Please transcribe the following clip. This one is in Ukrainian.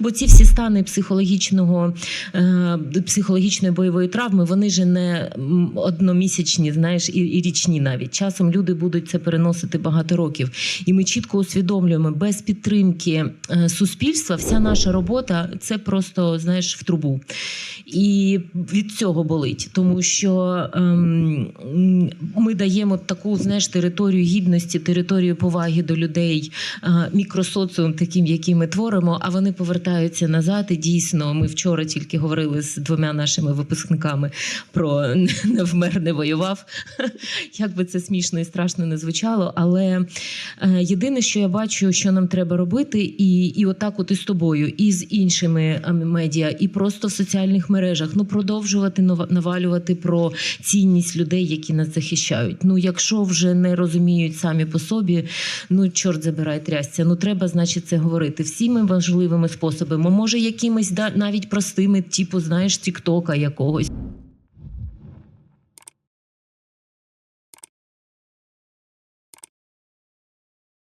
Бо ці всі стани психологічного е, психологічної бойової травми, вони ж не одномісячні, знаєш, і, і річні навіть. Часом люди будуть це переносити багато років. І ми чітко усвідомлюємо, без підтримки е, суспільства вся наша робота це просто знаєш в трубу. І від цього болить, тому що ем, ми даємо таку знаєш територію гідності, територію поваги до людей, е, мікросоціум, таким, який ми творимо, а вони повертаються назад. І дійсно, ми вчора тільки говорили з двома нашими випускниками про не вмер, не воював. Як би це смішно і страшно не звучало, але е, єдине, що я бачу, що нам треба робити, і, і отак, от і з тобою, і з іншими е, медіа, і просто в соціальних мережах, ну продовжувати навалювати про цінність людей, які нас захищають. Ну, якщо вже не розуміють самі по собі, ну чорт забирай трясця. Ну треба, значить, це говорити всіми можливими способами. Може, якимись навіть простими, типу, знаєш, тіктока якогось.